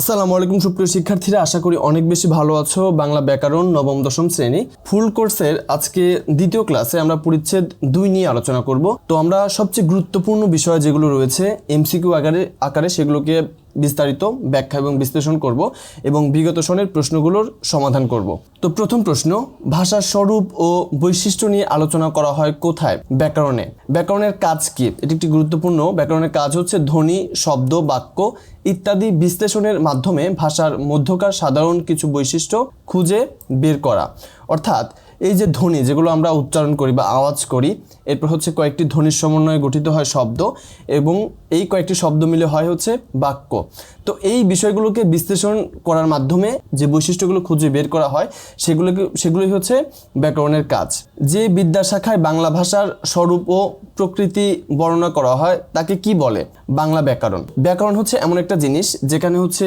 আসসালামু আলাইকুম, সুপ্রিয় শিক্ষার্থীরা। আশা করি অনেক বেশি ভালো আছো। বাংলা ব্যাকরণ নবম, দশম শ্রেণি। ফুল কোর্সের আজকে দ্বিতীয় ক্লাসে আমরা পরিচ্ছেদ দুই নিয়ে আলোচনা করব। তো আমরা সবচেয়ে গুরুত্বপূর্ণ বিষয় যেগুলো রয়েছে, এমসিকিউ আকারে আকারে সেগুলোকে বিস্তারিত ব্যাখ্যা এবং বিশ্লেষণ করব এবং বিগত সনের প্রশ্নগুলোর সমাধান করব। তো প্রথম প্রশ্ন, ভাষার স্বরূপ ও বৈশিষ্ট্য নিয়ে আলোচনা করা হয় কোথায়? ব্যাকরণে। ব্যাকরণের কাজ কি? এটি একটি গুরুত্বপূর্ণ, ব্যাকরণের কাজ হচ্ছে ধ্বনি, শব্দ, বাক্য ইত্যাদি বিশ্লেষণের মাধ্যমে ভাষার মধ্যকার সাধারণ কিছু বৈশিষ্ট্য খুঁজে বের করা। অর্থাৎ এই যে ধ্বনি যেগুলো আমরা উচ্চারণ করি বা আওয়াজ করি, এরপর হচ্ছে কয়েকটি ধ্বনির সমন্বয়ে গঠিত হয় শব্দ এবং এই কয়েকটি শব্দ মিলে হয় হচ্ছে বাক্য। তো এই বিষয়গুলোকে বিশ্লেষণ করার মাধ্যমে যে বৈশিষ্ট্যগুলো খুঁজে বের করা হয়, সেগুলোকে, সেগুলোই হচ্ছে ব্যাকরণের কাজ। যে বিদ্যা শাখায় বাংলা ভাষার স্বরূপ ও প্রকৃতি বর্ণনা করা হয়, তাকে কি বলে? বাংলা ব্যাকরণ। ব্যাকরণ হচ্ছে এমন একটা জিনিস, যেখানে হচ্ছে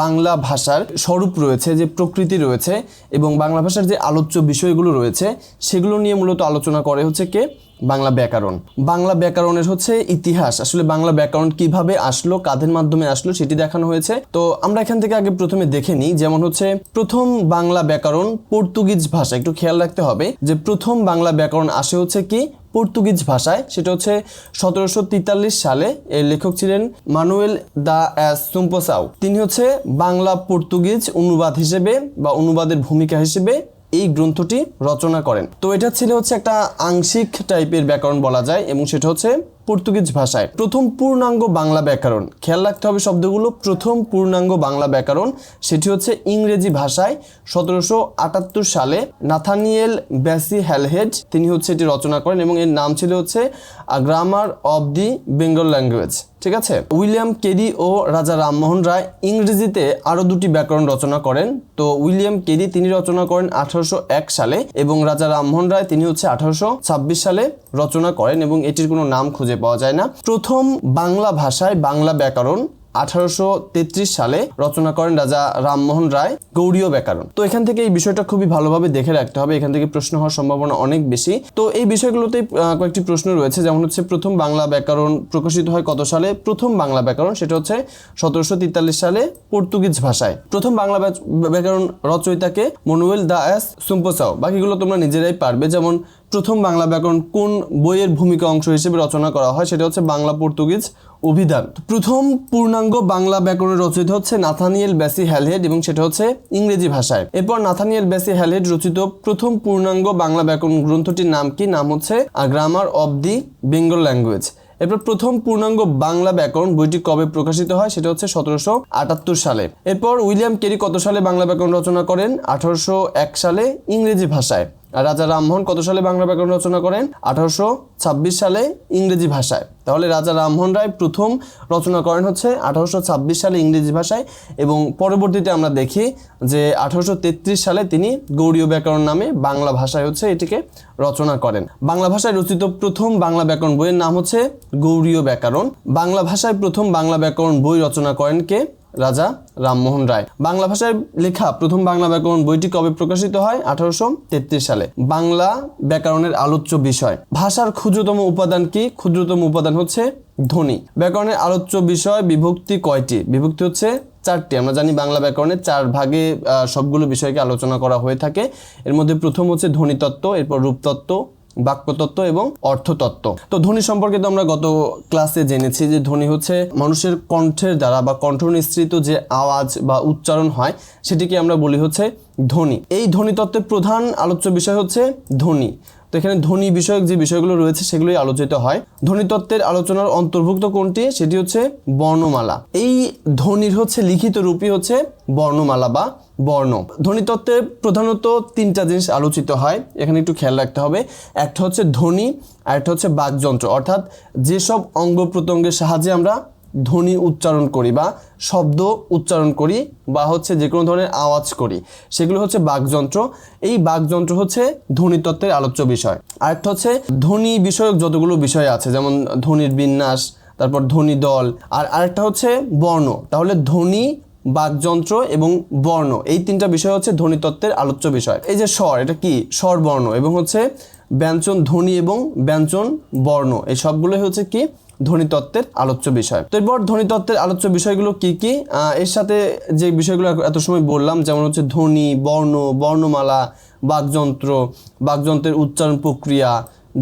বাংলা ভাষার স্বরূপ রয়েছে, যে প্রকৃতি রয়েছে এবং বাংলা ভাষার যে আলোচ্য বিষয়গুলো রয়েছে, সেগুলো নিয়ে মূলত আলোচনা করে হচ্ছে কে? বাংলা ব্যাকরণ। বাংলা ব্যাকরণের হচ্ছে ইতিহাস। আসলে বাংলা ব্যাকরণ কীভাবে আসলো, কাদের মাধ্যমে আসলো, সেটি দেখানো হয়েছে। তো আমরা এখান থেকে আগে প্রথমে দেখে নিই, যেমন হচ্ছে প্রথম বাংলা ব্যাকরণ পর্তুগিজ ভাষা। একটু খেয়াল রাখতে হবে যে প্রথম বাংলা ব্যাকরণ আসে হচ্ছে কি? পর্তুগিজ ভাষায়, সেটা হচ্ছে সতেরোশো তেতাল্লিশ সালে এর লেখক ছিলেন মানুয়েল দা অ্যাস সুম্পোসাও। তিনি হচ্ছে বাংলা পর্তুগিজ অনুবাদ হিসেবে বা অনুবাদের ভূমিকা হিসেবে এই গ্রন্থটি রচনা করেন। তো এটা ছিল হচ্ছে একটা আংশিক টাইপের ব্যাকরণ বলা যায় এবং সেটা হচ্ছে পর্তুগিজ ভাষায়। প্রথম পূর্ণাঙ্গ বাংলা ব্যাকরণ। খেয়াল রাখতে হবে শব্দগুলো। প্রথম পূর্ণাঙ্গ বাংলা ব্যাকরণ, সেটি হচ্ছে ইংরেজি ভাষায় সতেরোশো আটাত্তর সালে নাথানিয়েল ব্যাসি হ্যালহেড, তিনি হচ্ছে এটি রচনা করেন এবং এর নাম ছিল হচ্ছে grammar of the Bengal language. ঠিক আছে? উইলিয়াম কেরি ও রাজা রামমোহন রায় ইংরেজিতে আরও দুটি ব্যাকরণ রচনা করেন। তো উইলিয়াম কেরি, তিনি রচনা করেন আঠারোশো এক সালে এবং রাজা রামমোহন রায়, তিনি হচ্ছে আঠারোশো ছাব্বিশ সালে রচনা করেন এবং এটির কোনো নাম খুঁজে পাওয়া যায় না। প্রথম বাংলা ভাষায় বাংলা ব্যাকরণ আঠারোশো সালে রচনা করেন রাজা রামমোহন রায়, গৌড়ীয় ব্যাকরণ। তো এখান থেকে এই বিষয়টা খুবই ভালোভাবে দেখে রাখতে হবে। এখান থেকে প্রশ্ন হওয়ার সম্ভাবনা অনেক বেশি। তো এই বিষয়গুলোতে কয়েকটি প্রশ্ন রয়েছে। যেমন হচ্ছে, প্রথম বাংলা ব্যাকরণ প্রকাশিত হয় কত সালে? প্রথম বাংলা ব্যাকরণ সেটা হচ্ছে সতেরোশো তেতাল্লিশ সালে পর্তুগিজ ভাষায়। প্রথম বাংলা ব্যাকরণ রচয়িতাকে মনুয়েল দা অ্যাস সুম্পোসাও। বাকিগুলো তোমরা নিজেরাই পারবে। যেমন প্রথম বাংলা ব্যাকরণ কোন বইয়ের ভূমিকা অংশ হিসেবে রচনা করা হয় সেটা হচ্ছে বাংলা পর্তুগিজ অভিধান। প্রথম পূর্ণাঙ্গ বাংলা ব্যাকরণের রচিত হচ্ছে নাথানিয়েল ব্যাসি হ্যালহেড এবং সেটা হচ্ছে ইংরেজি ভাষায়। এরপর নাথানিয়েল ব্যাসি হ্যালহেড রচিত প্রথম পূর্ণাঙ্গ বাংলা ব্যাকরণ গ্রন্থটির নাম কি? নাম হচ্ছে grammar of the Bengal language. এরপর প্রথম পূর্ণাঙ্গ বাংলা ব্যাকরণ বইটি কবে প্রকাশিত হয় সেটা হচ্ছে সতেরোশো আটাত্তর সালে। এরপর উইলিয়াম কেরি কত সালে বাংলা ব্যাকরণ রচনা করেন? আঠারোশো এক সালে ইংরেজি ভাষায়। রাজা রামমোহন কত সালে বাংলা ব্যাকরণ রচনা করেন? আঠারোশো ছাব্বিশ সালে ইংরেজি ভাষায়। তাহলে রাজা রামমোহন রায় প্রথম রচনা করেন হচ্ছে আঠারোশো ছাব্বিশ সালে ইংরেজি ভাষায় এবং পরবর্তীতে আমরা দেখি যে আঠারোশো তেত্রিশ সালে তিনি গৌড়ীয় ব্যাকরণ নামে বাংলা ভাষায় হচ্ছে এটিকে রচনা করেন। বাংলা ভাষায় রচিত প্রথম বাংলা ব্যাকরণ বইয়ের নাম হচ্ছে গৌড়ীয় ব্যাকরণ। বাংলা ভাষায় প্রথম বাংলা ব্যাকরণ বই রচনা করেন কে? রাজা রামমোহন রায়। বাংলা ভাষায় লেখা প্রথম বাংলা ব্যাকরণ বইটি কবে প্রকাশিত হয়? আঠারোশো তেত্রিশ সালে। বাংলা ব্যাকরণের আলোচ্য বিষয়। ভাষার ক্ষুদ্রতম উপাদান কি? ক্ষুদ্রতম উপাদান হচ্ছে ধ্বনি। ব্যাকরণের আলোচ্য বিষয় বিভক্তি কয়টি? বিভক্তি হচ্ছে চারটি। আমরা জানি বাংলা ব্যাকরণের চার ভাগে সবগুলো বিষয়কে আলোচনা করা হয়ে থাকে। এর মধ্যে প্রথম হচ্ছে ধ্বনিতত্ত্ব, এরপর রূপতত্ত্ব বাক্যতত্ত্ব এবং অর্থতত্ত্ব। তো ধ্বনি সম্পর্কে তো আমরা গত ক্লাসে জেনেছি যে ধ্বনি হচ্ছে মানুষের কণ্ঠের দ্বারা বা কণ্ঠ নিঃসৃত যে আওয়াজ বা উচ্চারণ হয়, সেটিকে আমরা বলি হচ্ছে ধ্বনি। এই ধ্বনিতত্ত্বের প্রধান আলোচ্য বিষয় হচ্ছে ধ্বনি। তো এখানে ধ্বনি বিষয়ক যে বিষয়গুলো রয়েছে সেগুলোই আলোচিত হয়। ধ্বনিতত্ত্বের আলোচনার অন্তর্ভুক্ত কোনটি? সেটি হচ্ছে বর্ণমালা। এই ধ্বনির হচ্ছে লিখিত রূপই হচ্ছে বর্ণমালা বা বর্ণ। ধ্বনিতত্ত্বে প্রধানত তিনটা জিনিস আলোচিত হয়। এখানে একটু খেয়াল রাখতে হবে। একটা হচ্ছে ধ্বনি আর একটা হচ্ছে বাকযন্ত্র অর্থাৎ যেসব অঙ্গ প্রত্যঙ্গের সাহায্যে আমরা ধ্বনি উচ্চারণ করি বা শব্দ উচ্চারণ করি বা হচ্ছে যে কোনো ধরনের আওয়াজ করি। সেগুলো হচ্ছে বাকযন্ত্র। এই বাকযন্ত্র হচ্ছে ধ্বনিতত্ত্বের আলোচ্য বিষয়। আরেকটা হচ্ছে ধ্বনি বিষয়ক যতগুলো বিষয় আছে, যেমন ধ্বনির বিন্যাস, তারপর ধ্বনি দল, আর আরেকটা হচ্ছে বর্ণ। তাহলে ধ্বনি, বাকযন্ত্র এবং বর্ণ, এই তিনটা বিষয় হচ্ছে ধ্বনিতত্ত্বের আলোচ্য বিষয়। এই যে স্বর, এটা কি? স্বর, বর্ণ এবং হচ্ছে ব্যঞ্জন ধ্বনি এবং ব্যঞ্জন বর্ণ। এই সবগুলোই হচ্ছে কি? ধ্বনিতত্ত্বের আলোচ্য বিষয়। তো এরপর ধ্বনিতত্ত্বের আলোচ্য বিষয়গুলো কি কি? এর সাথে যে বিষয়গুলো এত সময় বললাম, যেমন হচ্ছে ধ্বনি, বর্ণ, বর্ণমালা, বাকযন্ত্র, বাকযন্ত্রের উচ্চারণ প্রক্রিয়া,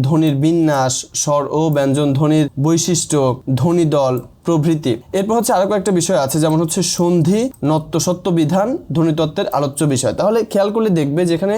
ধ্বনির বিন্যাস, স্বর ও ব্যঞ্জন, ধ্বনির বৈশিষ্ট্য, ধ্বনি দল, প্রভৃতি। এরপর হচ্ছে আরও কয়েকটা বিষয় আছে, যেমন হচ্ছে সন্ধি, নত্য সত্য বিধান ধ্বনিতত্ত্বের আলোচ্য বিষয়। তাহলে খেয়াল করলে দেখবে যেখানে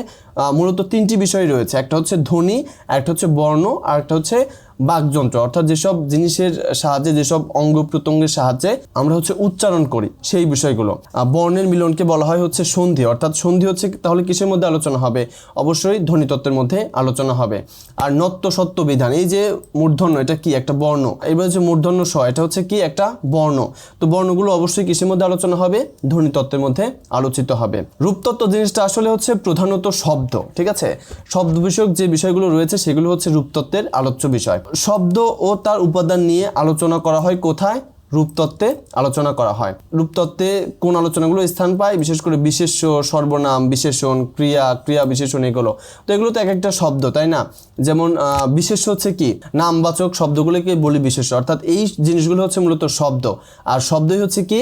মূলত তিনটি বিষয় রয়েছে। একটা হচ্ছে ধ্বনি, একটা হচ্ছে বর্ণ, আর একটা হচ্ছে বাকযন্ত্র, অর্থাৎ যেসব জিনিসের সাহায্যে, যেসব অঙ্গ প্রত্যঙ্গের সাহায্যে আমরা হচ্ছে উচ্চারণ করি সেই বিষয়গুলো। বর্ণের মিলনকে বলা হয় হচ্ছে সন্ধি, অর্থাৎ সন্ধি হচ্ছে তাহলে কিসের মধ্যে আলোচনা হবে? অবশ্যই ধ্বনিতত্ত্বের মধ্যে আলোচনা হবে। আর নত্য সত্য বিধান এই যে মূর্ধন্য, এটা কি? একটা বর্ণ। এবার হচ্ছে মূর্ধন্য স এটা হচ্ছে কি? একটা বর্ণ। তো বর্ণগুলো অবশ্যই কিসের মধ্যে আলোচনা হবে? ধ্বনিতত্ত্বের মধ্যে আলোচিত হবে। রূপতত্ত্ব জিনিসটা আসলে হচ্ছে প্রধানত শব্দ, ঠিক আছে? শব্দ বিষয়ক যে বিষয়গুলো রয়েছে, সেগুলো হচ্ছে রূপতত্ত্বের আলোচ্য বিষয়। শব্দ ও তার উপাদান নিয়ে আলোচনা করা হয় কোথায়? রূপতত্ত্বে আলোচনা করা হয়। রূপতত্ত্বে কোন আলোচনাগুলো স্থান পায়? বিশেষ করে বিশেষ্য, সর্বনাম, বিশেষণ, ক্রিয়া ক্রিয়া বিশেষণ এগুলো। তো এগুলো তো এক একটা শব্দ, তাই না? যেমন বিশেষ্য হচ্ছে কি? নামবাচক শব্দগুলোকে বলি বিশেষ্য। অর্থাৎ এই জিনিসগুলো হচ্ছে মূলত শব্দ। আর শব্দই হচ্ছে কি?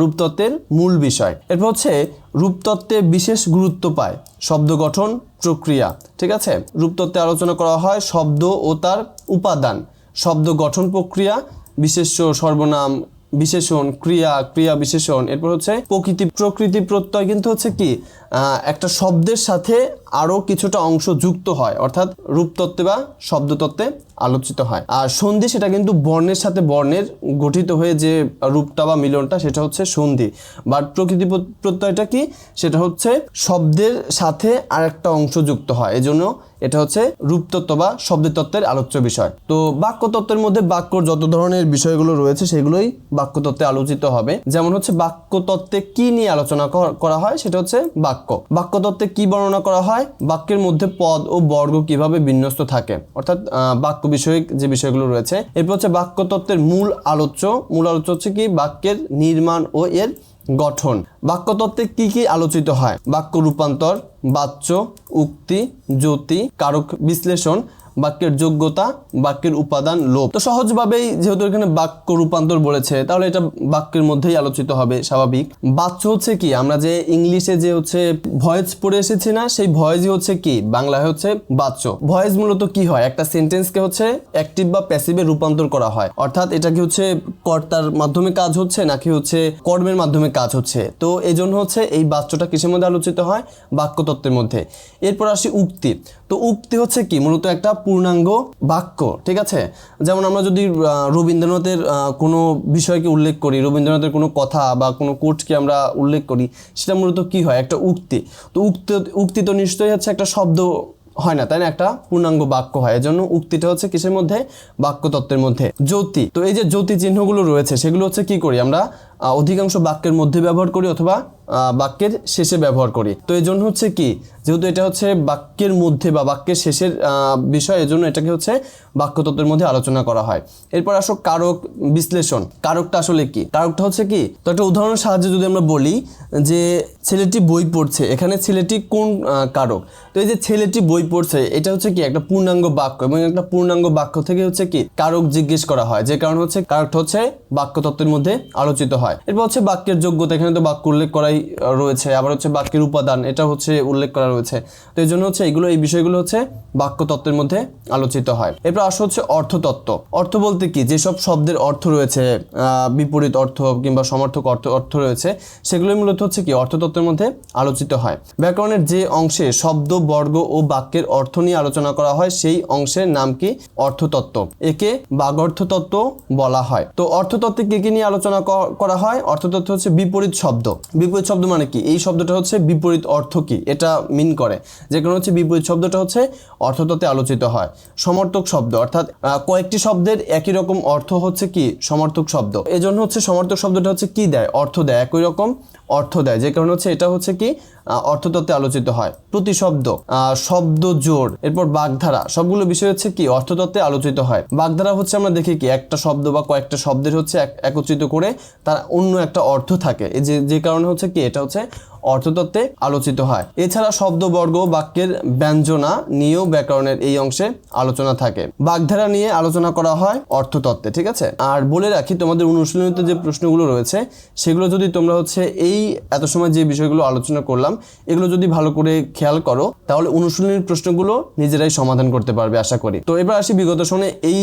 রূপতত্ত্বের মূল বিষয়। এরপর হচ্ছে, রূপতত্ত্বে বিশেষ গুরুত্ব পায়। শব্দ গঠন, প্রক্রিয়া। ঠিক আছে? রূপতত্ত্বে আলোচনা করা হয় শব্দ ও তার উপাদান। শব্দ গঠন প্রক্রিয়া বিশেষ্য, সর্বনাম, বিশেষণ, ক্রিয়া ক্রিয়া বিশেষণ, এরপর হচ্ছে প্রকৃতি প্রকৃতি প্রত্যয় কিন্তু হচ্ছে কি একটা শব্দের সাথে আরও কিছুটা অংশ যুক্ত হয়, অর্থাৎ রূপতত্ত্বে বা শব্দতত্ত্বে আলোচিত হয়। আর সন্ধি সেটা কিন্তু বর্ণের সাথে বর্ণের গঠিত হয়ে যে রূপটা বা মিলনটা সেটা হচ্ছে সন্ধি। বাট প্রকৃতি প্র- প্রত্যয়টা কি? সেটা হচ্ছে শব্দের সাথে আর একটা অংশ যুক্ত হয়। এজন্য এটা হচ্ছে রূপতত্ত্ব বা শব্দতত্ত্বের আলোচ্য বিষয়। তো বাক্যতত্ত্বের মধ্যে বাক্যর যত ধরনের বিষয়গুলো রয়েছে সেগুলোই বাক্যতত্ত্বে আলোচিত হবে। যেমন হচ্ছে বাক্যতত্ত্বে কি নিয়ে আলোচনা করা হয় সেটা হচ্ছে বাক্য। বাক্যতত্ত্বে কি বর্ণনা করা হয়? বাক্যের মধ্যে পদ ও বর্গ কীভাবে বিন্যস্ত থাকে? অর্থাৎ বাক্য বিষয়ক যে বিষয়গুলো রয়েছে, এরপর হচ্ছে বাক্যতত্ত্বের মূল আলোচ্য। মূল আলোচ্য হচ্ছে কি? বাক্যের নির্মাণ ও এর গঠন। বাক্যতত্ত্বে কি কি আলোচিত হয়? বাক্য রূপান্তর, বাচ্য, উক্তি, জ্যোতি, কারক বিশ্লেষণ বাক্যের যোগ্যতা, বাক্যের উপাদান লোপ তো সহজভাবেই যেহেতু এখানে বাক্য রূপান্তর বলেছে, তাহলে এটা বাক্যের মধ্যেই আলোচিত হবে, স্বাভাবিক। বাচ্য হচ্ছে কি? আমরা যে ইংলিশে যে হচ্ছে ভয়েস পড়ে এসেছি না, সেই ভয়েসই হচ্ছে কি? বাংলায় হচ্ছে বাচ্য। ভয়েস মূলত কি হয়? একটা সেন্টেন্সকে হচ্ছে অ্যাক্টিভ বা প্যাসিভে রূপান্তর করা হয়। অর্থাৎ এটা কি হচ্ছে কর্তার মাধ্যমে কাজ হচ্ছে, নাকি হচ্ছে কর্মের মাধ্যমে কাজ হচ্ছে? তো এই জন্য হচ্ছে এই বাচ্যটা কিসের মধ্যে আলোচিত হয়? বাক্যতত্ত্বের মধ্যে। এরপর আসি উক্তি। তো উক্তি হচ্ছে কি? মূলত একটা পূর্ণাঙ্গ বাক্য, ঠিক আছে? যেমন আমরা যদি রবীন্দ্রনাথের কোনো বিষয়কে উল্লেখ করি, রবীন্দ্রনাথের কোনো কথা বা কোনো কোটকে আমরা উল্লেখ করি, সেটা মূলত কি হয়? একটা উক্তি। তো উক্তি উক্তি তো নিশ্চয়ই হচ্ছে একটা শব্দ হয় না, তাই না? একটা পূর্ণাঙ্গ বাক্য হয়। এজন্য উক্তিটা হচ্ছে কিসের মধ্যে? বাক্যতত্ত্বের মধ্যে। জ্যোতি। তো এই যে জ্যোতি চিহ্নগুলো রয়েছে, সেগুলো হচ্ছে কি করি আমরা? অধিকাংশ বাক্যের মধ্যে ব্যবহার করি অথবা বাক্যের শেষে ব্যবহার করি। তো এই জন্য হচ্ছে কি, যেহেতু এটা হচ্ছে বাক্যের মধ্যে বা বাক্যের শেষের বিষয়, এজন্য এটাকে হচ্ছে বাক্যতত্ত্বের মধ্যে আলোচনা করা হয়। এরপর আসো কারক বিশ্লেষণ। কারকটা আসলে কি? কারকটা হচ্ছে কি, তো একটা উদাহরণের সাহায্যে যদি আমরা বলি যে ছেলেটি বই পড়ছে, এখানে ছেলেটি কোন কারক? তো এই যে ছেলেটি বই পড়ছে, এটা হচ্ছে কি একটা পূর্ণাঙ্গ বাক্য এবং একটা পূর্ণাঙ্গ বাক্য থেকে হচ্ছে কি কারক জিজ্ঞেস করা হয়। যে কারণ হচ্ছে, কারকটা হচ্ছে বাক্যতত্ত্বের মধ্যে আলোচিত হয়। এরপর হচ্ছে বাক্যের যোগ্যতা, এখানে তো বাক্য উল্লেখ করাই রয়েছে। আবার হচ্ছে বাক্যের উপাদান, এটা হচ্ছে উল্লেখ করা রয়েছে। তো এই জন্য হচ্ছে এগুলো, এই বিষয়গুলো হচ্ছে বাক্যতত্ত্বের মধ্যে আলোচিত হয়। এরপর আসো হচ্ছে অর্থতত্ত্ব। অর্থ বলতে কি? যেসব শব্দের অর্থ রয়েছে বিপরীত অর্থ কিংবা সমর্থক অর্থ অর্থ রয়েছে, সেগুলোই মূলত হচ্ছে কি? অর্থতত্ত্বের মধ্যে আলোচিত হয়। ব্যাকরণের যে অংশে শব্দ, বর্গ ও বাক্যের অর্থ নিয়ে আলোচনা করা হয়, সেই অংশের নাম কি? অর্থতত্ত্ব। একে বাগর্থতত্ত্ব বলা হয়। তো অর্থতত্ত্বে কি কি নিয়ে আলোচনা করা হয়, অর্থতত্ত্ব হচ্ছে বিপরীত শব্দ। বিপরীত শব্দ মানে কি? এই শব্দটা হচ্ছে বিপরীত অর্থ কি? এটা মিন করে। যে কারণে হচ্ছে বিপরীত শব্দটা হচ্ছে অর্থতত্ত্বে আলোচিত হয়। সমর্থক শব্দ, অর্থাৎ কয়েকটি শব্দের একই রকম অর্থ হচ্ছে কি? সমর্থক শব্দ। এজন্য হচ্ছে সমর্থক শব্দটা হচ্ছে কি দেয়? অর্থ দেয়। একই রকম অর্থ দেয়। যে কারণে হচ্ছে এটা হচ্ছে কি অর্থতত্ত্বে আলোচিত হয়। প্রতিশব্দ শব্দ জোর, এরপর বাগধারা, সবগুলো বিষয় হচ্ছে কি, অর্থতত্ত্বে আলোচিত হয়। বাগধারা হচ্ছে আমরা দেখি কি, একটা শব্দ বা কয়েকটা শব্দের হচ্ছে এক- একত্রিত করে তার অন্য একটা অর্থ থাকে। যে যে কারণে হচ্ছে কি, এটা হচ্ছে অর্থতত্ত্বে আলোচিত হয়। এছাড়া শব্দবর্গ বাক্যের ব্যঞ্জনা নিয়েও ব্যাকরণের এই অংশে আলোচনা থাকে। বাগধারা নিয়ে আলোচনা করা হয় অর্থতত্ত্বে, ঠিক আছে? আর বলে রাখি, তোমাদের অনুশীলনীতে যে প্রশ্নগুলো রয়েছে, সেগুলো যদি তোমরা হচ্ছে এই এত সময় যে বিষয়গুলো আলোচনা করলাম, এগুলো যদি ভালো করে খেয়াল করো, তাহলে অনুশীলনীর প্রশ্নগুলো নিজেরাই সমাধান করতে পারবে, আশা করি। তো এবার আসি বিগত সময়ে এই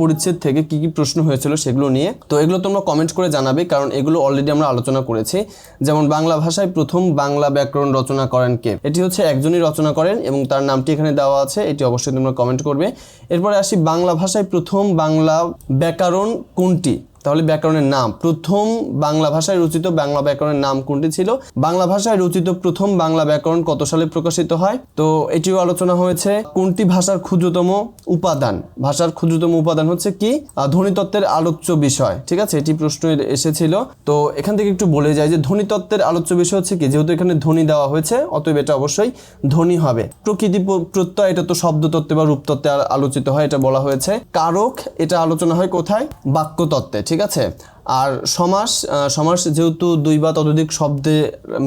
পরিচ্ছেদ থেকে কি কি প্রশ্ন হয়েছিল সেগুলো নিয়ে। তো এগুলো তোমরা কমেন্ট করে জানাবে, কারণ এগুলো অলরেডি আমরা আলোচনা করেছি। যেমন বাংলা ভাষায় প্রথম বাংলা ব্যাকরণ রচনা করেন কে? এটি হচ্ছে একজনই রচনা করেন এবং তার নামটি এখানে দেওয়া আছে, এটি অবশ্যই তোমরা কমেন্ট করবে। এরপরে আসি বাংলা ভাষায় প্রথম বাংলা ব্যাকরণ কোনটি? তাহলে ব্যাকরণের নাম। প্রথম বাংলা ভাষায় রচিত বাংলা ব্যাকরণের নাম কোনটি ছিল? বাংলা ভাষায় রচিত প্রথম বাংলা ব্যাকরণ কত সালে প্রকাশিত হয়? তো এটিও আলোচনা হয়েছে, কোনটি ভাষার ক্ষুদ্রতম উপাদান? ভাষার ক্ষুদ্রতম উপাদান হচ্ছে কি? ধ্বনিতত্ত্বের আলোচ্য বিষয়। ঠিক আছে? এটি প্রশ্ন এসেছিল। তো এখান থেকে একটু বলে যায় যে ধ্বনিতত্ত্বের আলোচ্য বিষয় হচ্ছে কি? যেহেতু এখানে ধ্বনি দেওয়া হয়েছে, অতএব এটা অবশ্যই ধ্বনি হবে। প্রকৃতি প্রত্যয়, এটা তো শব্দতত্ত্বে বা রূপতত্ত্বে আলোচিত হয়, এটা বলা হয়েছে। কারক, এটা আলোচনা হয় কোথায়? বাক্যতত্ত্বে। ঠিক আছে? আর সমাস সমাস যেহেতু দুই বা ততোধিক শব্দে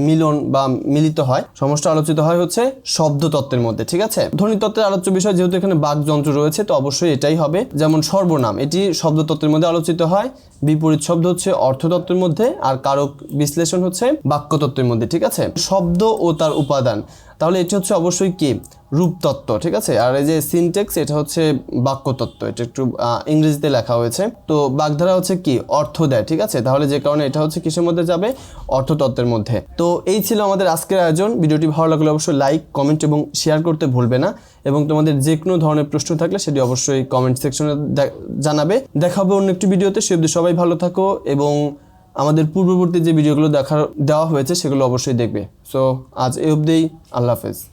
মিলন বা মিলিত হয়, সমাসটা আলোচিত হয় হচ্ছে শব্দতত্ত্বের মধ্যে, ঠিক আছে? ধ্বনিতত্ত্বের আলোচ্য বিষয় যেহেতু এখানে বাকযন্ত্র রয়েছে, তো অবশ্যই এটাই হবে। যেমন সর্বনাম, এটি শব্দতত্ত্বের মধ্যে আলোচিত হয়, বিপরীত শব্দ হচ্ছে অর্থতত্ত্বের মধ্যে, আর কারক বিশ্লেষণ হচ্ছে বাক্যতত্ত্বের মধ্যে, ঠিক আছে? শব্দ ও তার উপাদান তাহলে এটি হচ্ছে অবশ্যই কি? রূপতত্ত্ব, ঠিক আছে? আর এই যে সিনটেক্স এটা হচ্ছে বাক্যতত্ত্ব, এটা একটু ইংরেজিতে লেখা হয়েছে। তো বাগধারা হচ্ছে কি? অর্থ দেয়, ঠিক আছে? তাহলে যে কারণে এটা হচ্ছে কিসের মধ্যে যাবে? অর্থতত্ত্বের মধ্যে। তো এই ছিল আমাদের আজকের আয়োজন। ভিডিওটি ভালো লাগলে অবশ্যই লাইক, কমেন্ট এবং শেয়ার করতে ভুলবে না। এবং তোমাদের যে কোনো ধরনের প্রশ্ন থাকলে সেটি অবশ্যই কমেন্ট সেকশনে জানাবে। দেখা হবে অন্য একটি ভিডিওতে। সে সবাই ভালো থাকো এবং আমাদের পূর্ববর্তী যে ভিডিওগুলো দেখা দেওয়া হয়েছে সেগুলো অবশ্যই দেখবে। সো আজ এ অবধি, আল্লাহ হাফেজ।